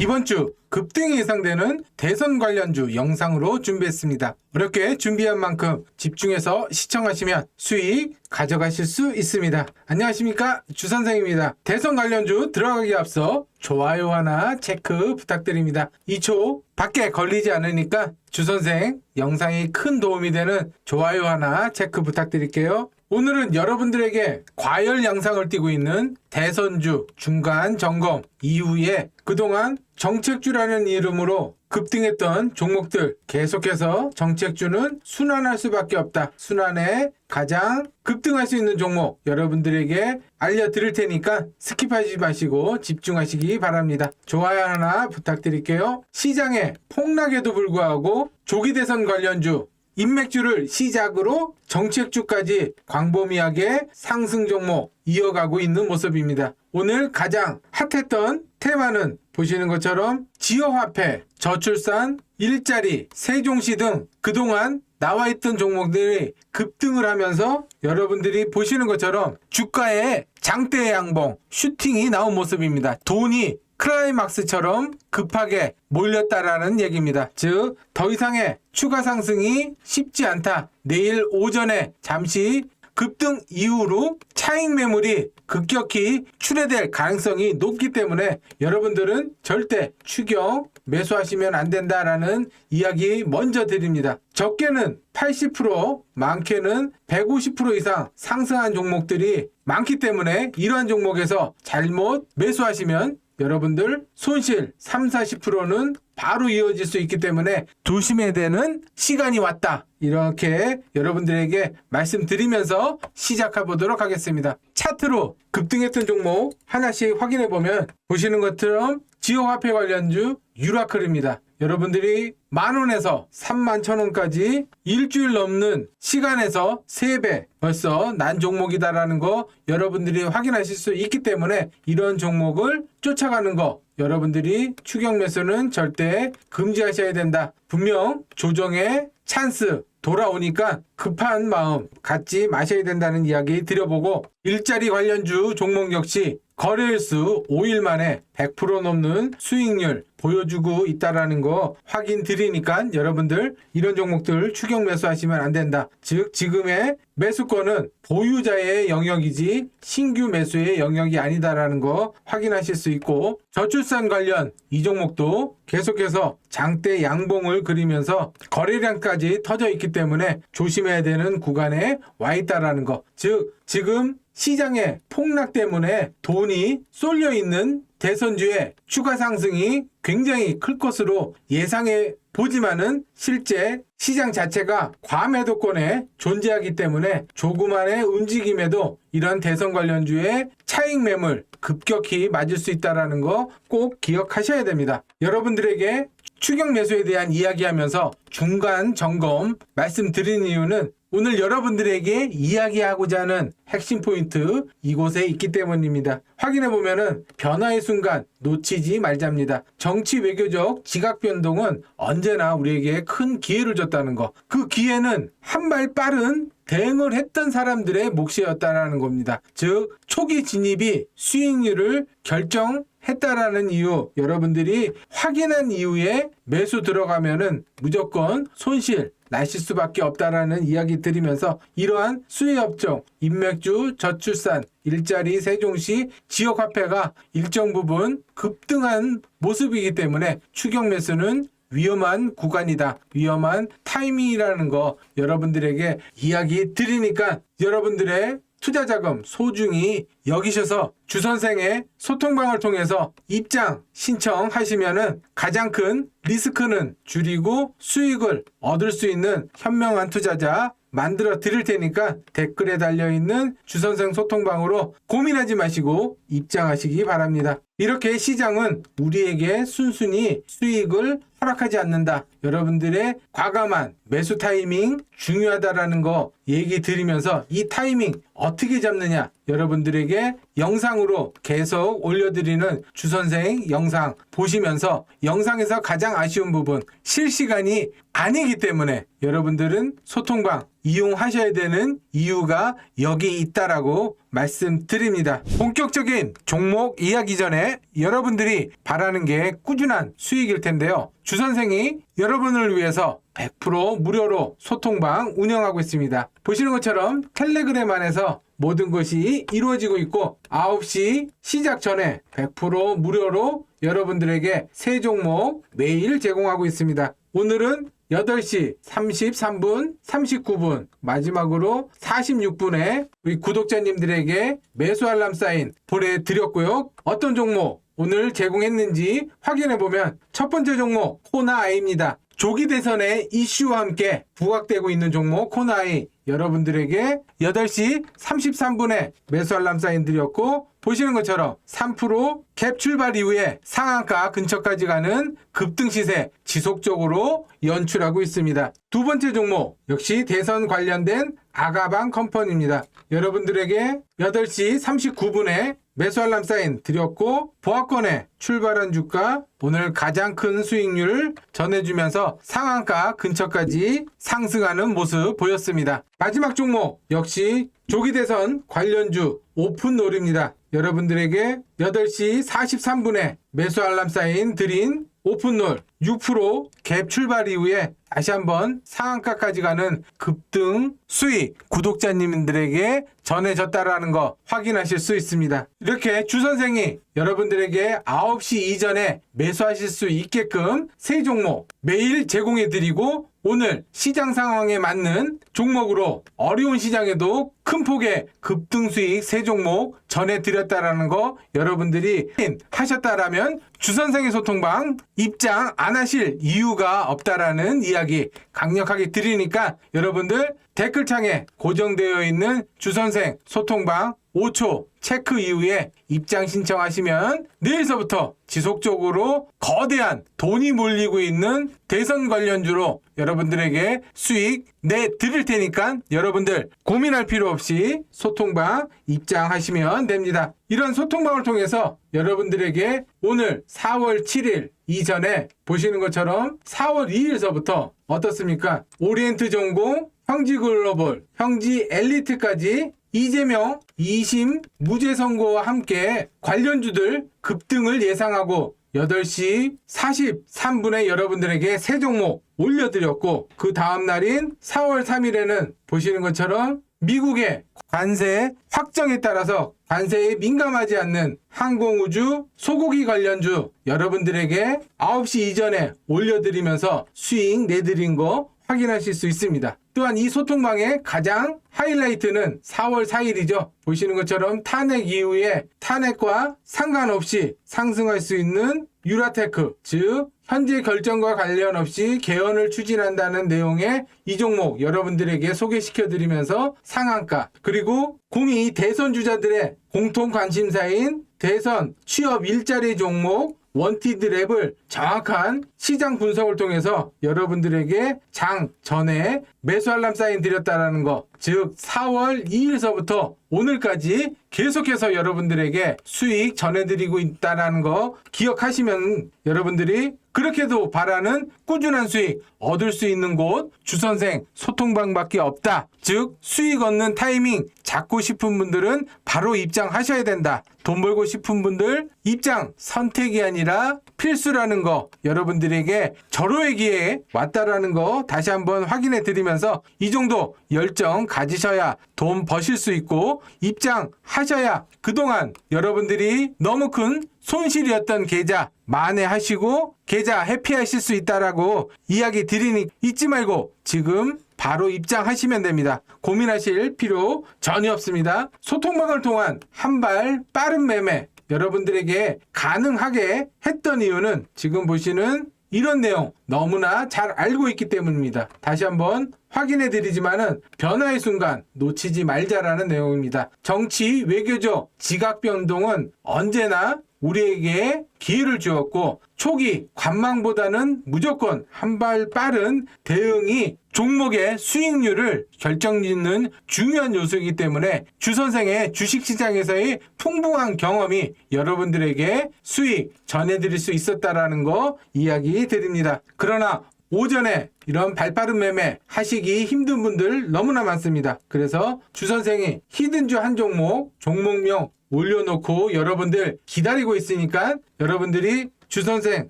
이번 주 급등이 예상되는 대선 관련주 영상으로 준비했습니다. 어렵게 준비한 만큼 집중해서 시청하시면 수익 가져가실 수 있습니다. 안녕하십니까 주선생입니다. 대선 관련주 들어가기 앞서 좋아요 하나 체크 부탁드립니다. 2초 밖에 걸리지 않으니까 주선생 영상이 큰 도움이 되는 좋아요 하나 체크 부탁드릴게요. 오늘은 여러분들에게 과열 양상을 띠고 있는 대선주 중간 점검 이후에 그동안 정책주라는 이름으로 급등했던 종목들 계속해서 정책주는 순환할 수밖에 없다. 순환에 가장 급등할 수 있는 종목 여러분들에게 알려드릴 테니까 스킵하지 마시고 집중하시기 바랍니다. 좋아요 하나 부탁드릴게요. 시장의 폭락에도 불구하고 조기 대선 관련주 인맥주를 시작으로 정책주까지 광범위하게 상승 종목 이어가고 있는 모습입니다. 오늘 가장 핫했던 테마는 보시는 것처럼 지역화폐, 저출산, 일자리, 세종시 등 그동안 나와 있던 종목들이 급등을 하면서 여러분들이 보시는 것처럼 주가의 장대 양봉, 슈팅이 나온 모습입니다. 돈이 클라이막스처럼 급하게 몰렸다라는 얘기입니다. 즉, 더 이상의 추가 상승이 쉽지 않다. 내일 오전에 잠시 급등 이후로 차익 매물이 급격히 출회될 가능성이 높기 때문에 여러분들은 절대 추경 매수하시면 안 된다라는 이야기 먼저 드립니다. 적게는 80%, 많게는 150% 이상 상승한 종목들이 많기 때문에 이러한 종목에서 잘못 매수하시면 여러분들 손실 3, 40%는 바로 이어질 수 있기 때문에 조심해야 되는 시간이 왔다. 이렇게 여러분들에게 말씀드리면서 시작해 보도록 하겠습니다. 차트로 급등했던 종목 하나씩 확인해 보면 보시는 것처럼 지역화폐 관련주 유라클입니다. 여러분들이 만 원에서 3만 천 원까지 일주일 넘는 시간에서 3배 벌써 난 종목이다라는 거 여러분들이 확인하실 수 있기 때문에 이런 종목을 쫓아가는 거 여러분들이 추경 매수는 절대 금지하셔야 된다. 분명 조정의 찬스 돌아오니까 급한 마음 갖지 마셔야 된다는 이야기 드려보고 일자리 관련주 종목 역시 거래일 수 5일 만에 100% 넘는 수익률 보여주고 있다라는 거 확인 드리니까 여러분들 이런 종목들 추경 매수하시면 안 된다. 즉 지금의 매수권은 보유자의 영역이지 신규 매수의 영역이 아니다라는 거 확인하실 수 있고 저출산 관련 이 종목도 계속해서 장대 양봉을 그리면서 거래량까지 터져 있기 때문에 조심해야 되는 구간에 와 있다라는 거. 즉 지금 시장의 폭락 때문에 돈이 쏠려 있는 대선주의 추가 상승이 굉장히 클 것으로 예상해 보지만은 실제 시장 자체가 과매도권에 존재하기 때문에 조그만의 움직임에도 이런 대선 관련주의 차익 매물 급격히 맞을 수 있다라는 거 꼭 기억하셔야 됩니다. 여러분들에게 추경 매수에 대한 이야기하면서 중간 점검 말씀드린 이유는 오늘 여러분들에게 이야기하고자 하는 핵심 포인트 이곳에 있기 때문입니다. 확인해 보면은 변화의 순간 놓치지 말자입니다. 정치 외교적 지각 변동은 언제나 우리에게 큰 기회를 줬다는 거. 그 기회는 한 발 빠른 대응을 했던 사람들의 몫이었다라는 겁니다. 즉 초기 진입이 수익률을 결정 했다라는 이유 여러분들이 확인한 이후에 매수 들어가면은 무조건 손실 나실 수밖에 없다라는 이야기 드리면서 이러한 수혜 업종 인맥주 저출산 일자리 세종시 지역화폐가 일정 부분 급등한 모습이기 때문에 추경 매수는 위험한 구간이다. 위험한 타이밍이라는 거 여러분들에게 이야기 드리니까 여러분들의 투자 자금 소중히 여기셔서 주 선생의 소통방을 통해서 입장 신청하시면은 가장 큰 리스크는 줄이고 수익을 얻을 수 있는 현명한 투자자 만들어 드릴 테니까 댓글에 달려 있는 주선생 소통방으로 고민하지 마시고 입장하시기 바랍니다. 이렇게 시장은 우리에게 순순히 수익을 허락하지 않는다. 여러분들의 과감한 매수 타이밍 중요하다라는 거 얘기 드리면서 이 타이밍 어떻게 잡느냐 여러분들에게 영상으로 계속 올려드리는 주선생 영상 보시면서 영상에서 가장 아쉬운 부분 실시간이 아니기 때문에 여러분들은 소통방 이용하셔야 되는 이유가 여기 있다라고 말씀드립니다. 본격적인 종목 이야기 전에 여러분들이 바라는 게 꾸준한 수익일 텐데요. 주 선생이 여러분을 위해서 100% 무료로 소통방 운영하고 있습니다. 보시는 것처럼 텔레그램 안에서 모든 것이 이루어지고 있고 9시 시작 전에 100% 무료로 여러분들에게 새 종목 매일 제공하고 있습니다. 오늘은 8시 33분, 39분, 마지막으로 46분에 우리 구독자님들에게 매수 알람 사인 보내드렸고요. 어떤 종목 오늘 제공했는지 확인해보면 첫 번째 종목 코나아이입니다. 조기 대선의 이슈와 함께 부각되고 있는 종목 코나이 여러분들에게 8시 33분에 매수 알람 사인 드렸고 보시는 것처럼 3%갭 출발 이후에 상한가 근처까지 가는 급등 시세 지속적으로 연출하고 있습니다. 두 번째 종목 역시 대선 관련된 아가방 컴퍼니입니다. 여러분들에게 8시 39분에 매수 알람 사인 드렸고 보합권에 출발한 주가 오늘 가장 큰 수익률 전해주면서 상한가 근처까지 상승하는 모습 보였습니다. 마지막 종목 역시 조기 대선 관련주 오픈롤입니다. 여러분들에게 8시 43분에 매수 알람 사인 드린 오픈롤 6%갭 출발 이후에 다시 한번 상한가까지 가는 급등 수익 구독자님들에게 전해졌다라는 거 확인하실 수 있습니다. 이렇게 주 선생이 여러분들에게 9시 이전에 매수하실 수 있게끔 세 종목 매일 제공해 드리고 오늘 시장 상황에 맞는 종목으로 어려운 시장에도 큰 폭의 급등 수익 세 종목 전해드렸다라는 거 여러분들이 하셨다라면 주선생의 소통방 입장 안 하실 이유가 없다라는 이야기 강력하게 드리니까 여러분들 댓글창에 고정되어 있는 주선생 소통방 5초 체크 이후에 입장 신청하시면 내일서부터 지속적으로 거대한 돈이 몰리고 있는 대선 관련주로 여러분들에게 수익 내 드릴 테니까 여러분들 고민할 필요 없이 소통방 입장하시면 됩니다. 이런 소통방을 통해서 여러분들에게 오늘 4월 7일 이전에 보시는 것처럼 4월 2일서부터 어떻습니까? 오리엔트 전공, 형지 글로벌, 형지 엘리트까지 이재명 2심 무죄 선고와 함께 관련주들 급등을 예상하고 8시 43분에 여러분들에게 새 종목 올려드렸고 그 다음 날인 4월 3일에는 보시는 것처럼 미국의 관세 확정에 따라서 관세에 민감하지 않는 항공우주 소고기 관련주 여러분들에게 9시 이전에 올려드리면서 수익 내드린 거 확인하실 수 있습니다. 또한 이 소통방의 가장 하이라이트는 4월 4일이죠. 보시는 것처럼 탄핵 이후에 탄핵과 상관없이 상승할 수 있는 유라테크, 즉 현재 결정과 관련 없이 개헌을 추진한다는 내용의 이 종목 여러분들에게 소개시켜 드리면서 상한가 그리고 공이 대선 주자들의 공통 관심사인 대선 취업 일자리 종목 원티드 랩을 정확한 시장 분석을 통해서 여러분들에게 장 전에 매수 알람 사인 드렸다라는 거, 즉 4월 2일서부터 오늘까지 계속해서 여러분들에게 수익 전해드리고 있다라는 거 기억하시면 여러분들이 그렇게도 바라는 꾸준한 수익 얻을 수 있는 곳 주선생 소통방밖에 없다. 즉 수익 얻는 타이밍 잡고 싶은 분들은 바로 입장하셔야 된다. 돈 벌고 싶은 분들 입장 선택이 아니라 필수라는 거 여러분들에게 절호의 기회에 왔다라는 거 다시 한번 확인해 드리면서 이 정도 열정 가지셔야 돈 버실 수 있고 입장하셔야 그동안 여러분들이 너무 큰 손실이었던 계좌 만회하시고 계좌 회피하실 수 있다라고 이야기 드리니 잊지 말고 지금 바로 입장하시면 됩니다. 고민하실 필요 전혀 없습니다. 소통방을 통한 한 발 빠른 매매 여러분들에게 가능하게 했던 이유는 지금 보시는 이런 내용 너무나 잘 알고 있기 때문입니다. 다시 한번 확인해 드리지만은 변화의 순간 놓치지 말자라는 내용입니다. 정치, 외교적 지각 변동은 언제나 우리에게 기회를 주었고 초기 관망보다는 무조건 한 발 빠른 대응이 종목의 수익률을 결정짓는 중요한 요소이기 때문에 주 선생의 주식시장에서의 풍부한 경험이 여러분들에게 수익 전해드릴 수 있었다라는 거 이야기 드립니다. 그러나 오전에 이런 발빠른 매매 하시기 힘든 분들 너무나 많습니다. 그래서 주 선생이 히든주 한 종목, 종목명 올려놓고 여러분들 기다리고 있으니까 여러분들이 주 선생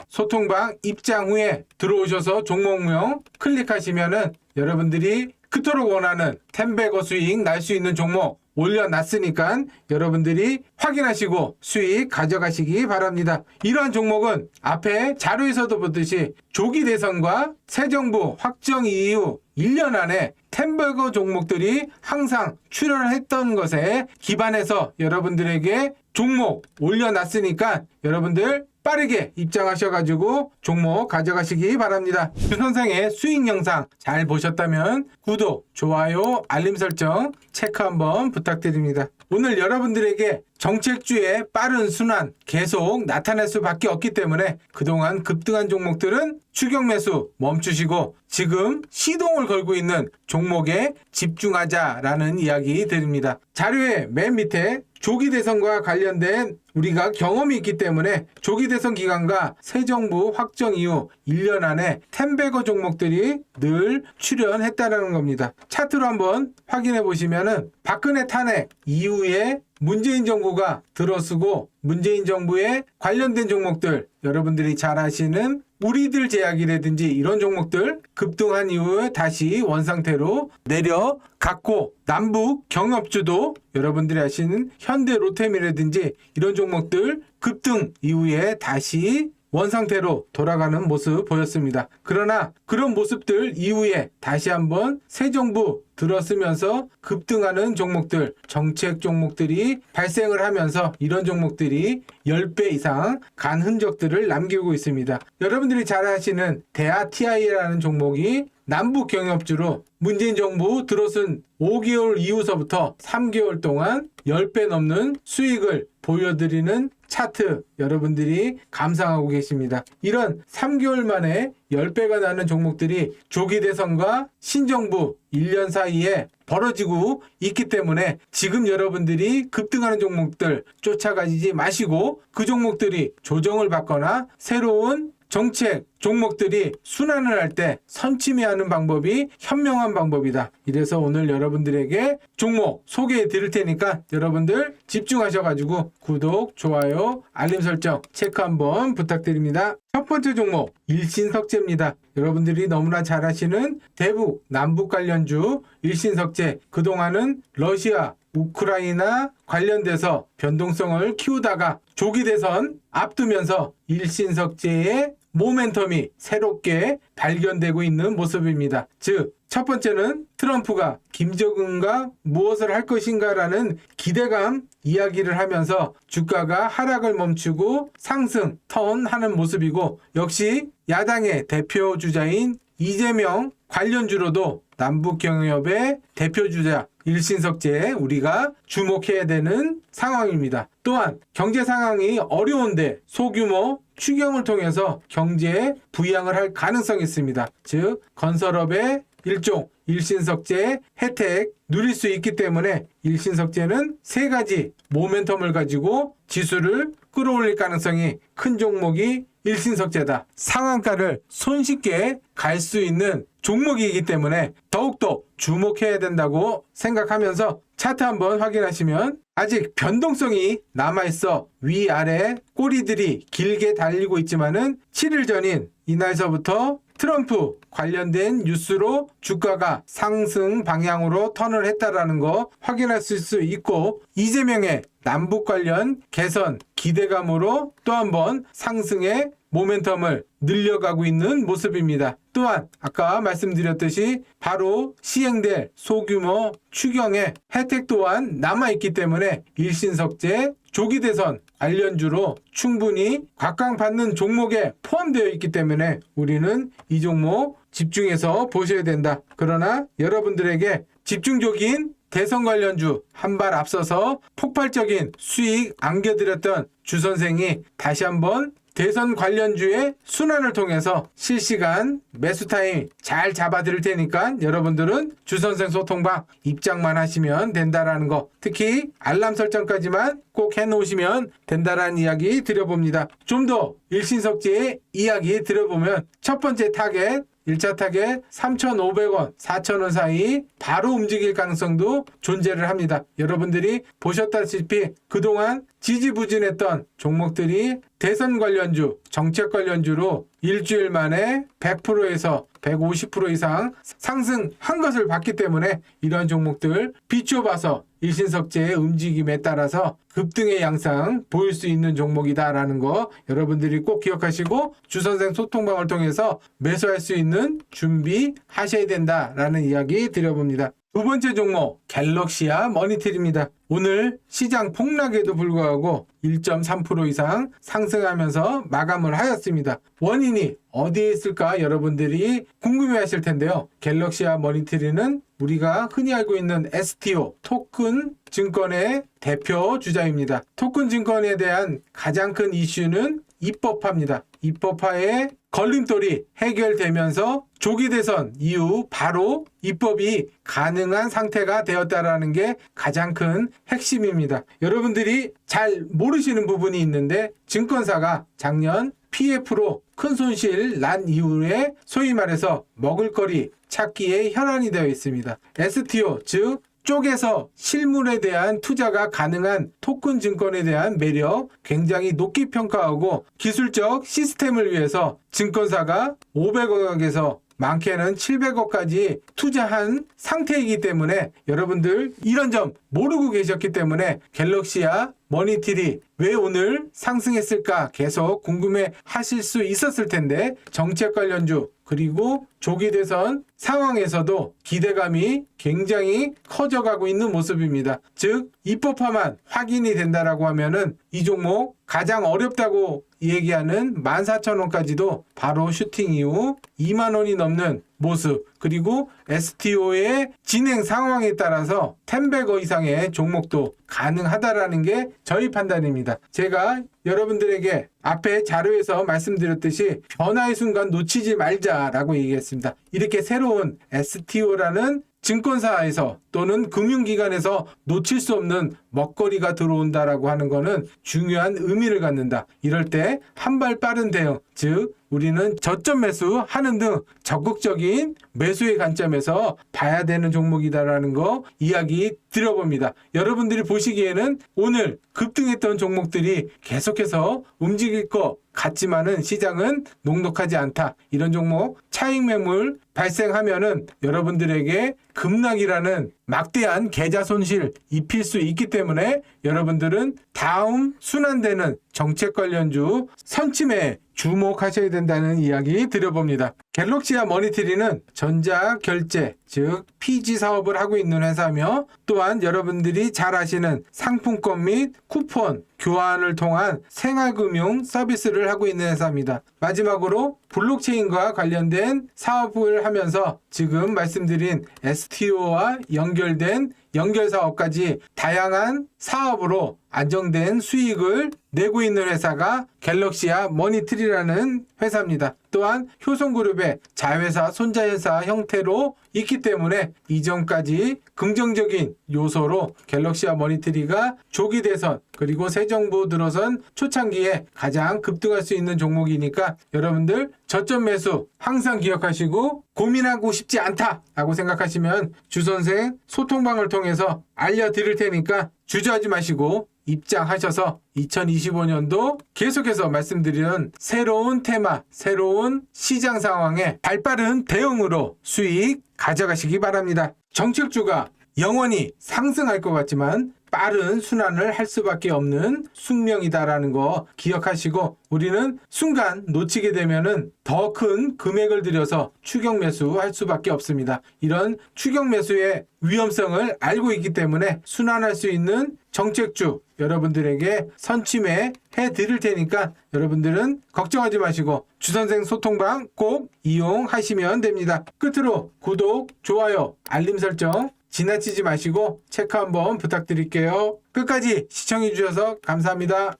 소통방 입장 후에 들어오셔서 종목명 클릭하시면은 여러분들이 그토록 원하는 텐베거 수익 날 수 있는 종목 올려놨으니까 여러분들이 확인하시고 수익 가져가시기 바랍니다. 이러한 종목은 앞에 자료에서도 보듯이 조기 대선과 새 정부 확정 이후 1년 안에 템버거 종목들이 항상 출연했던 것에 기반해서 여러분들에게 종목 올려놨으니까 여러분들 빠르게 입장하셔가지고 종목 가져가시기 바랍니다. 주 선생의 수익 영상 잘 보셨다면 구독, 좋아요, 알림 설정 체크 한번 부탁드립니다. 오늘 여러분들에게 정책주의 빠른 순환 계속 나타날 수밖에 없기 때문에 그동안 급등한 종목들은 추격 매수 멈추시고 지금 시동을 걸고 있는 종목에 집중하자라는 이야기 드립니다. 자료의 맨 밑에 조기 대선과 관련된 우리가 경험이 있기 때문에 조기 대선 기간과 새 정부 확정 이후 1년 안에 텐베거 종목들이 늘 출연했다라는 겁니다. 차트로 한번 확인해 보시면은 박근혜 탄핵 이후에 문재인 정부가 들어서고 문재인 정부에 관련된 종목들 여러분들이 잘 아시는 우리들 제약이라든지 이런 종목들 급등한 이후에 다시 원상태로 내려갔고 남북 경업주도 여러분들이 아시는 현대 로템이라든지 이런 종목들 급등 이후에 다시 원상태로 돌아가는 모습 보였습니다. 그러나 그런 모습들 이후에 다시 한번 새 정부 들어서면서 급등하는 종목들, 정책 종목들이 발생을 하면서 이런 종목들이 10배 이상 간 흔적들을 남기고 있습니다. 여러분들이 잘 아시는 대하 TI라는 종목이 남북 경협주로 문재인 정부 들어선 5개월 이후서부터 3개월 동안 10배 넘는 수익을 보여드리는 차트 여러분들이 감상하고 계십니다. 이런 3개월 만에 10배가 나는 종목들이 조기 대선과 신정부 1년 사이에 벌어지고 있기 때문에 지금 여러분들이 급등하는 종목들 쫓아가지 마시고 그 종목들이 조정을 받거나 새로운 정책 종목들이 순환을 할 때 선침해하는 방법이 현명한 방법이다. 이래서 오늘 여러분들에게 종목 소개해 드릴 테니까 여러분들 집중하셔가지고 구독, 좋아요, 알림 설정 체크 한번 부탁드립니다. 첫 번째 종목 일신석재입니다. 여러분들이 너무나 잘 아시는 대북 남북 관련주 일신석재 그동안은 러시아 우크라이나 관련돼서 변동성을 키우다가 조기 대선 앞두면서 일신석재의 모멘텀이 새롭게 발견되고 있는 모습입니다. 즉, 첫 번째는 트럼프가 김정은과 무엇을 할 것인가라는 기대감 이야기를 하면서 주가가 하락을 멈추고 상승, 턴하는 모습이고 역시 야당의 대표 주자인 이재명 관련주로도 남북경협의 대표 주자 일신석재에 우리가 주목해야 되는 상황입니다. 또한 경제 상황이 어려운데 소규모 추경을 통해서 경제에 부양을 할 가능성이 있습니다. 즉 건설업의 일종 일신석재 혜택 누릴 수 있기 때문에 일신석재는 세 가지 모멘텀을 가지고 지수를 끌어올릴 가능성이 큰 종목이 일신석재다. 상한가를 손쉽게 갈 수 있는 종목이기 때문에 더욱더 주목해야 된다고 생각하면서 차트 한번 확인하시면 아직 변동성이 남아있어 위아래 꼬리들이 길게 달리고 있지만은 7일 전인 이날서부터 트럼프 관련된 뉴스로 주가가 상승 방향으로 턴을 했다라는 거 확인할 수 있고 이재명의 남북 관련 개선 기대감으로 또 한번 상승의 모멘텀을 늘려가고 있는 모습입니다. 또한 아까 말씀드렸듯이 바로 시행될 소규모 추경의 혜택 또한 남아있기 때문에 일신석재 조기 대선 관련주로 충분히 각광받는 종목에 포함되어 있기 때문에 우리는 이 종목 집중해서 보셔야 된다. 그러나 여러분들에게 집중적인 대선 관련주 한 발 앞서서 폭발적인 수익 안겨드렸던 주 선생이 다시 한번 대선 관련주의 순환을 통해서 실시간 매수 타임 잘 잡아드릴 테니까 여러분들은 주선생 소통방 입장만 하시면 된다라는 거 특히 알람 설정까지만 꼭 해놓으시면 된다라는 이야기 드려봅니다. 좀 더 일신석지의 이야기 들어보면 첫 번째 타겟 1차 타겟 3,500원, 4,000원 사이 바로 움직일 가능성도 존재를 합니다. 여러분들이 보셨다시피 그동안 지지부진했던 종목들이 대선 관련주, 정책 관련주로 일주일 만에 100%에서 150% 이상 상승한 것을 봤기 때문에 이런 종목들 비춰봐서 일신석제의 움직임에 따라서 급등의 양상 보일 수 있는 종목이다라는 거 여러분들이 꼭 기억하시고 주선생 소통방을 통해서 매수할 수 있는 준비 하셔야 된다라는 이야기 드려봅니다. 두 번째 종목 갤럭시아 머니틀입니다. 오늘 시장 폭락에도 불구하고 1.3% 이상 상승하면서 마감을 하였습니다. 원인이 어디에 있을까 여러분들이 궁금해 하실 텐데요. 갤럭시아 머니트리는 우리가 흔히 알고 있는 STO 토큰 증권의 대표 주자입니다. 토큰 증권에 대한 가장 큰 이슈는 입법화입니다. 입법화의 걸림돌이 해결되면서 조기 대선 이후 바로 입법이 가능한 상태가 되었다라는 게 가장 큰 핵심입니다. 여러분들이 잘 모르시는 부분이 있는데 증권사가 작년 PF로 큰 손실 난 이후에 소위 말해서 먹을거리 찾기에 혈안이 되어 있습니다. STO 즉 쪽에서 실물에 대한 투자가 가능한 토큰 증권에 대한 매력 굉장히 높게 평가하고 기술적 시스템을 위해서 증권사가 500억에서 많게는 700억까지 투자한 상태이기 때문에 여러분들 이런 점 모르고 계셨기 때문에 갤럭시아 머니티리 왜 오늘 상승했을까 계속 궁금해 하실 수 있었을 텐데 정책 관련주 그리고 조기 대선 상황에서도 기대감이 굉장히 커져가고 있는 모습입니다. 즉 입법화만 확인이 된다라고 하면은 이 종목 가장 어렵다고 얘기하는 14,000원까지도 바로 슈팅 이후 2만 원이 넘는 모습 그리고 STO의 진행 상황에 따라서 10배거 이상의 종목도 가능하다라는 게 저희 판단입니다. 제가 여러분들에게 앞에 자료에서 말씀드렸듯이 변화의 순간 놓치지 말자라고 얘기했습니다. 이렇게 새로운 STO라는 증권사에서 또는 금융기관에서 놓칠 수 없는 먹거리가 들어온다라고 하는 것은 중요한 의미를 갖는다. 이럴 때 한 발 빠른 대응, 즉 우리는 저점 매수 하는 등 적극적인 매수의 관점에서 봐야 되는 종목이다라는 거 이야기 드려봅니다. 여러분들이 보시기에는 오늘 급등했던 종목들이 계속해서 움직일 것 같지만은 시장은 녹록하지 않다. 이런 종목 차익 매물 발생하면은 여러분들에게 급락이라는 막대한 계좌 손실 입힐 수 있기 때문에 여러분들은 다음 순환되는 정책 관련주 선침에 주목하셔야 된다는 이야기 드려봅니다. 갤럭시아 머니트리는 전자 결제, 즉 PG 사업을 하고 있는 회사며 또한 여러분들이 잘 아시는 상품권 및 쿠폰 교환을 통한 생활금융 서비스를 하고 있는 회사입니다. 마지막으로 블록체인과 관련된 사업을 하면서 지금 말씀드린 STO와 연결된 연결 사업까지 다양한 사업으로 안정된 수익을 내고 있는 회사가 갤럭시아 머니트리라는 회사입니다. 또한 효성그룹의 자회사 손자회사 형태로 있기 때문에 이전까지 긍정적인 요소로 갤럭시아 머니트리가 조기 대선 그리고 새 정부 들어선 초창기에 가장 급등할 수 있는 종목이니까 여러분들 저점 매수 항상 기억하시고 고민하고 싶지 않다라고 생각하시면 주선생 소통방을 통해서 알려드릴 테니까 주저하지 마시고 입장하셔서 2025년도 계속해서 말씀드리는 새로운 테마, 새로운 시장 상황에 발빠른 대응으로 수익 가져가시기 바랍니다. 정책주가 영원히 상승할 것 같지만 빠른 순환을 할 수밖에 없는 숙명이다라는 거 기억하시고 우리는 순간 놓치게 되면은 더 큰 금액을 들여서 추격 매수할 수밖에 없습니다. 이런 추격 매수의 위험성을 알고 있기 때문에 순환할 수 있는 정책주 여러분들에게 선침해 해 드릴 테니까 여러분들은 걱정하지 마시고 주선생 소통방 꼭 이용하시면 됩니다. 끝으로 구독, 좋아요, 알림 설정 지나치지 마시고 체크 한번 부탁드릴게요. 끝까지 시청해 주셔서 감사합니다.